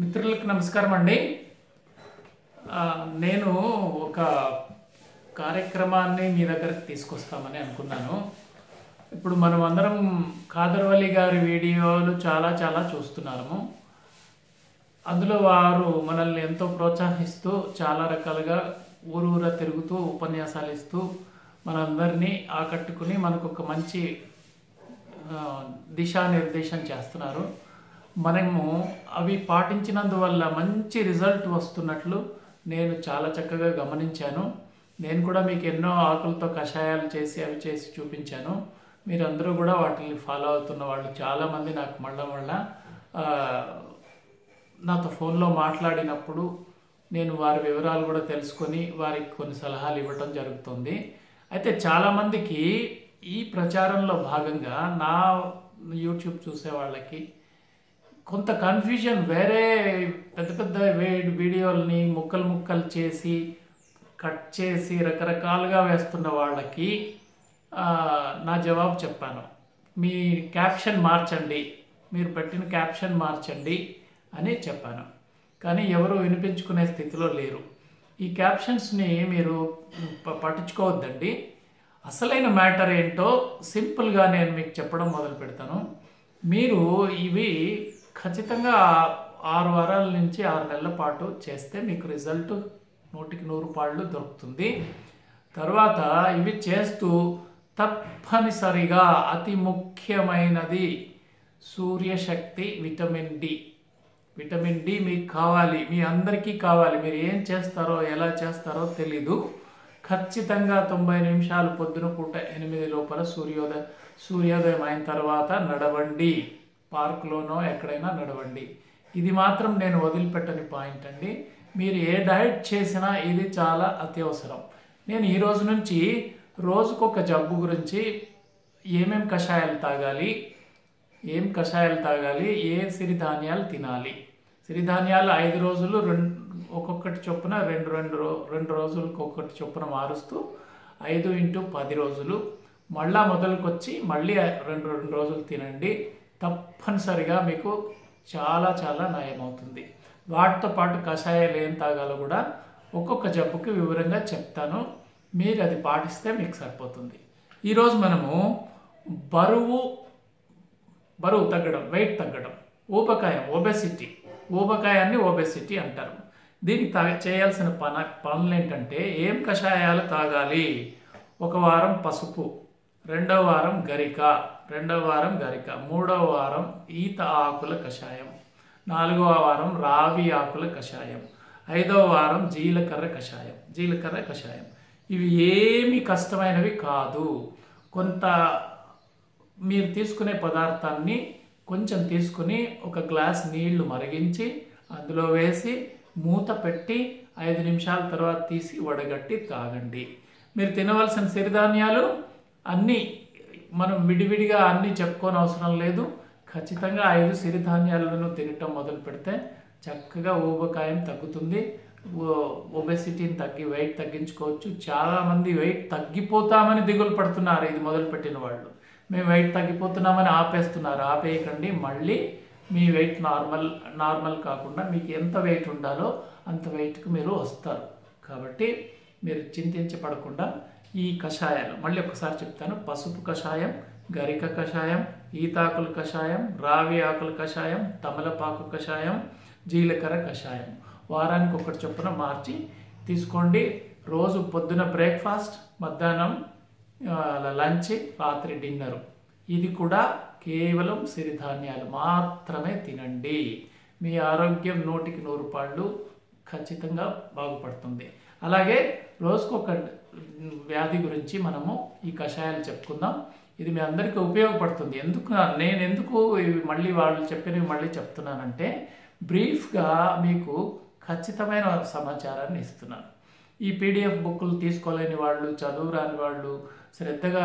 మిత్రులకు నమస్కారం అండి. నేను ఒక కార్యక్రమాన్ని మీ దగ్గరకు తీసుకొస్తామని అనుకున్నాను. ఇప్పుడు మనం అందరం కాదర్వల్లి గారి వీడియోలు చాలా చాలా చూస్తున్నాము. అందులో వారు మనల్ని ఎంతో ప్రోత్సహిస్తూ చాలా రకాలుగా ఊరు ఊరా తిరుగుతూ ఉపన్యాసాలు ఇస్తూ మనందరినీ ఆకట్టుకుని మనకు ఒక మంచి దిశానిర్దేశం చేస్తున్నారు. మనము అవి పాటించినందువల్ల మంచి రిజల్ట్ వస్తున్నట్లు నేను చాలా చక్కగా గమనించాను. నేను కూడా మీకు ఎన్నో ఆకులతో కషాయాలు చేసి అవి చేసి చూపించాను. మీరందరూ కూడా వాటిని ఫాలో అవుతున్న వాళ్ళు చాలామంది నాకు మళ్ళా మళ్ళా నాతో ఫోన్లో మాట్లాడినప్పుడు నేను వారి వివరాలు కూడా తెలుసుకొని వారికి కొన్ని సలహాలు ఇవ్వటం జరుగుతుంది. అయితే చాలామందికి ఈ ప్రచారంలో భాగంగా నా యూట్యూబ్ చూసే వాళ్ళకి కొంత కన్ఫ్యూజన్ వేరే పెద్ద పెద్ద వేడి వీడియోల్ని ముక్కలు ముక్కలు చేసి కట్ చేసి రకరకాలుగా వేస్తున్న వాళ్ళకి నా జవాబు చెప్పాను. మీ క్యాప్షన్ మార్చండి. మీరు పెట్టిన క్యాప్షన్ మార్చండి అని చెప్పాను. కానీ ఎవరు వినిపించుకునే స్థితిలో లేరు. ఈ క్యాప్షన్స్ని మీరు ప- పట్టించుకోవద్దండి. అసలైన మ్యాటర్ ఏంటో సింపుల్గా నేను మీకు చెప్పడం మొదలు పెడతాను మీరు ఇవి ఖచ్చితంగా ఆరు వారాల నుంచి ఆరు నెలల పాటు చేస్తే మీకు రిజల్ట్ నూటికి నూరు పాళ్ళు దొరుకుతుంది. తర్వాత ఇవి చేస్తూ తప్పనిసరిగా అతి ముఖ్యమైనది సూర్యశక్తి విటమిన్ డి. విటమిన్ డి మీకు కావాలి మీ అందరికీ కావాలి. మీరు ఏం చేస్తారో ఎలా చేస్తారో తెలీదు. ఖచ్చితంగా తొంభై నిమిషాలు పొద్దున పూట ఎనిమిది లోపల సూర్యోదయం సూర్యోదయం అయిన తర్వాత నడవండి. పార్కులోనో ఎక్కడైనా నడవండి. ఇది మాత్రం నేను వదిలిపెట్టని పాయింట్ అండి. మీరు ఏ డైట్ చేసినా ఇది చాలా అత్యవసరం. నేను ఈ రోజు నుంచి రోజుకొక జబ్బు గురించి ఏమేం కషాయాలు తాగాలి ఏం కషాయాలు తాగాలి ఏ సిరిధాన్యాలు తినాలి. సిరిధాన్యాలు ఐదు రోజులు రెండు ఒక్కొక్కటి చొప్పున రెండు రెండు రో రెండు రోజులకు ఒక్కొక్కటి చొప్పున మారుస్తూ ఐదు ఇంటూ పది రోజులు. మళ్ళా మొదలుకొచ్చి మళ్ళీ రెండు రెండు రోజులు తినండి. తప్పనిసరిగా మీకు చాలా చాలా నయమవుతుంది వాటితో పాటు కషాయాలు ఏం తాగాలో కూడా ఒక్కొక్క జబ్బుకి వివరంగా చెప్తాను. మీరు అది పాటిస్తే మీకు సరిపోతుంది. ఈరోజు మనము బరువు బరువు తగ్గడం వెయిట్ తగ్గడం ఊబకాయం ఒబెసిటీ ఊబకాయాన్ని ఒబెసిటీ అంటారు. దీనికి తా చేయాల్సిన పన పనులు ఏంటంటే ఏం కషాయాలు తాగాలి? ఒక వారం పసుపు రెండవ వారం గరిక. రెండవ వారం గరిక మూడవ వారం ఈత ఆకుల కషాయం నాలుగవ వారం రావి ఆకుల కషాయం ఐదవ వారం జీలకర్ర కషాయం జీలకర్ర కషాయం. ఇవి ఏమి కష్టమైనవి కాదు. కొంత మీరు తీసుకునే పదార్థాన్ని కొంచెం తీసుకుని ఒక గ్లాస్ నీళ్ళు మరిగించి అందులో వేసి మూత పెట్టి ఐదు నిమిషాల తర్వాత తీసి వడగట్టి తాగండి. మీరు తినవలసిన సిరిధాన్యాలు అన్నీ మనం విడివిడిగా అన్నీ చెప్పుకోని అవసరం లేదు. ఖచ్చితంగా ఐదు సిరిధాన్యాలను తినటం మొదలు పెడితే చక్కగా ఊబకాయం తగ్గుతుంది. ఒబెసిటీని తగ్గి వెయిట్ తగ్గించుకోవచ్చు. చాలామంది వెయిట్ తగ్గిపోతామని దిగులు పడుతున్నారు ఇది మొదలుపెట్టిన వాళ్ళు. మేము వెయిట్ తగ్గిపోతున్నామని ఆపేస్తున్నారు. ఆపేయకండి. మళ్ళీ మీ వెయిట్ నార్మల్ నార్మల్ కాకుండా మీకు ఎంత వెయిట్ ఉండాలో అంత వెయిట్కి మీరు వస్తారు. కాబట్టి మీరు చింతించపడకుండా ఈ కషాయాలు. మళ్ళీ ఒకసారి చెప్తాను. పసుపు కషాయం గరిక కషాయం ఈతాకుల కషాయం రావి ఆకుల కషాయం తమలపాకు కషాయం జీలకర్ర కషాయం. వారానికి ఒకటి చొప్పున మార్చి తీసుకోండి. రోజు పొద్దున బ్రేక్ఫాస్ట్ మధ్యాహ్నం లంచ్ రాత్రి డిన్నర్. ఇది కూడా కేవలం సిరిధాన్యాలు. మాత్రమే తినండి. మీ ఆరోగ్యం నూటికి నూరు పాళ్ళు ఖచ్చితంగా బాగుపడుతుంది. అలాగే రోజుకొక వ్యాధి గురించి మనము ఈ కషాయాలు చెప్పుకుందాం. ఇది మీ అందరికీ ఉపయోగపడుతుంది. ఎందుకు నేను ఎందుకు ఇవి మళ్ళీ వాళ్ళు చెప్పినవి మళ్ళీ చెప్తున్నానంటే బ్రీఫ్గా మీకు ఖచ్చితమైన సమాచారాన్ని ఇస్తున్నాను. ఈ పీడిఎఫ్ బుక్లు తీసుకోలేని వాళ్ళు చదువు రాని వాళ్ళు శ్రద్ధగా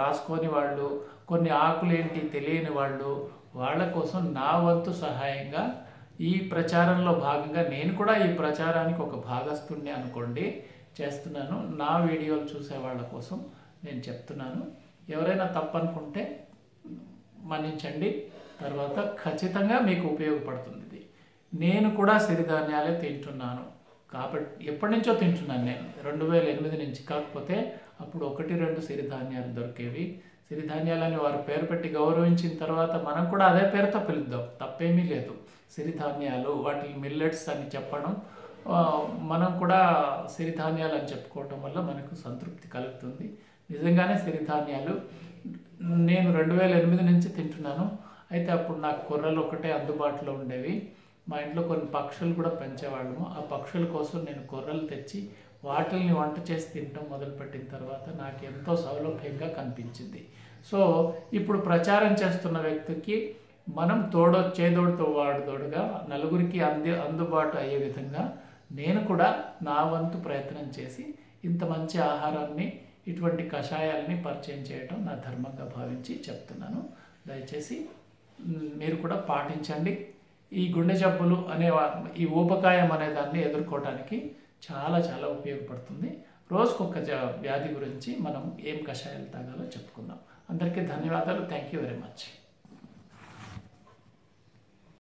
రాసుకొని రాసుకోని వాళ్ళు కొన్ని ఆకులేంటి తెలియని వాళ్ళు వాళ్ళ కోసం నా వంతు సహాయంగా ఈ ప్రచారంలో భాగంగా నేను కూడా ఈ ప్రచారానికి ఒక భాగస్తుణ్ణి అనుకోండి చేస్తున్నాను. నా వీడియోలు చూసే వాళ్ళ కోసం నేను చెప్తున్నాను. ఎవరైనా తప్పనుకుంటే మన్నించండి. తర్వాత ఖచ్చితంగా మీకు ఉపయోగపడుతుంది ఇది. నేను కూడా సిరిధాన్యాలే తింటున్నాను. కాబట్టి ఎప్పటి నుంచో తింటున్నాను నేను. రెండు వేల ఎనిమిది నుంచి. కాకపోతే అప్పుడు ఒకటి రెండు సిరిధాన్యాలు దొరికేవి. సిరిధాన్యాలని వారు పేరు పెట్టి గౌరవించిన తర్వాత మనం కూడా అదే పేరుతో పిలుద్దాం. తప్పేమీ లేదు. సిరిధాన్యాలు వాటి మిల్లెట్స్ అని చెప్పడం మనం కూడా సిరిధాన్యాలు అని చెప్పుకోవటం వల్ల మనకు సంతృప్తి కలుగుతుంది. నిజంగానే సిరిధాన్యాలు నేను రెండు వేల ఎనిమిది నుంచి తింటున్నాను. అయితే అప్పుడు నాకు కొర్రలు ఒకటే అందుబాటులో ఉండేవి. మా ఇంట్లో కొన్ని పక్షులు కూడా పెంచేవాళ్ళము. ఆ పక్షుల కోసం నేను కొర్రలు తెచ్చి వాటిల్ని వంట చేసి తినడం మొదలుపెట్టిన తర్వాత నాకు ఎంతో సౌలభ్యంగా కనిపించింది. సో ఇప్పుడు ప్రచారం చేస్తున్న వ్యక్తికి మనం తోడో చేదోడుతో వాడుదోడుగా నలుగురికి అంది అందుబాటు అయ్యే విధంగా నేను కూడా నా వంతు ప్రయత్నం చేసి ఇంత మంచి ఆహారాన్ని ఇటువంటి కషాయాల్ని పరిచయం చేయడం నా ధర్మంగా భావించి చెప్తున్నాను. దయచేసి మీరు కూడా పాటించండి. ఈ గుండె జబ్బులు అనే ఈ ఊబకాయం అనే దాన్ని ఎదుర్కోవడానికి చాలా చాలా ఉపయోగపడుతుంది. రోజుకొక జ వ్యాధి గురించి మనం ఏం కషాయాలు తాగాలో చెప్పుకుందాం. అందరికీ ధన్యవాదాలు. Thank you very much.